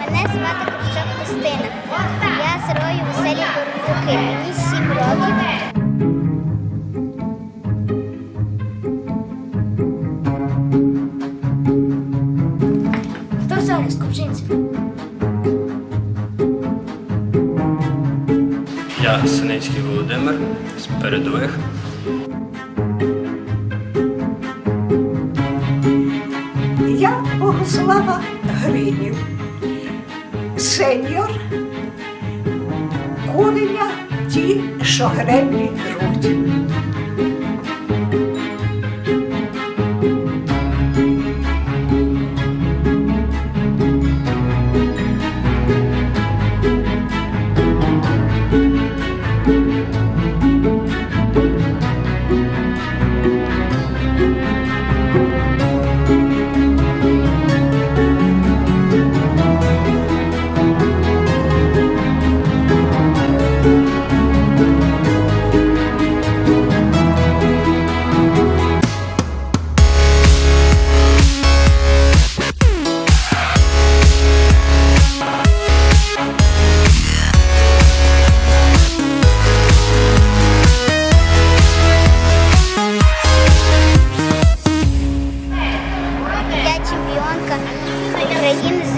Мене звати Кравчук Христина. Я зрою веселі бурундуки. Мені сім років. Хто зараз купчинці? Я Синицький Володимир з передових. Богослава Гринів, сеньор, курення ті, що греблі грудь.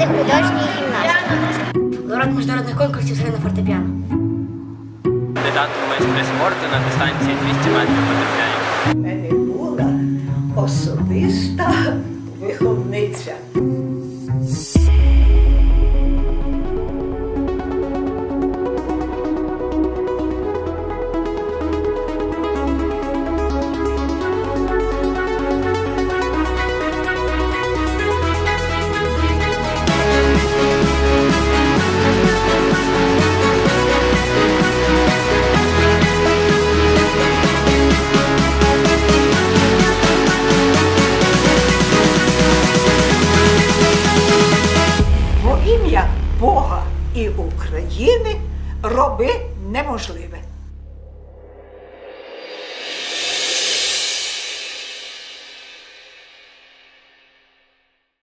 З художньої гімнастики. Лауреат міжнародних конкурсів на фортепіано. Кандидат у майстри спорту на дистанції 200 метрів батерфляю. У мене була особиста виховниця. І України роби неможливе.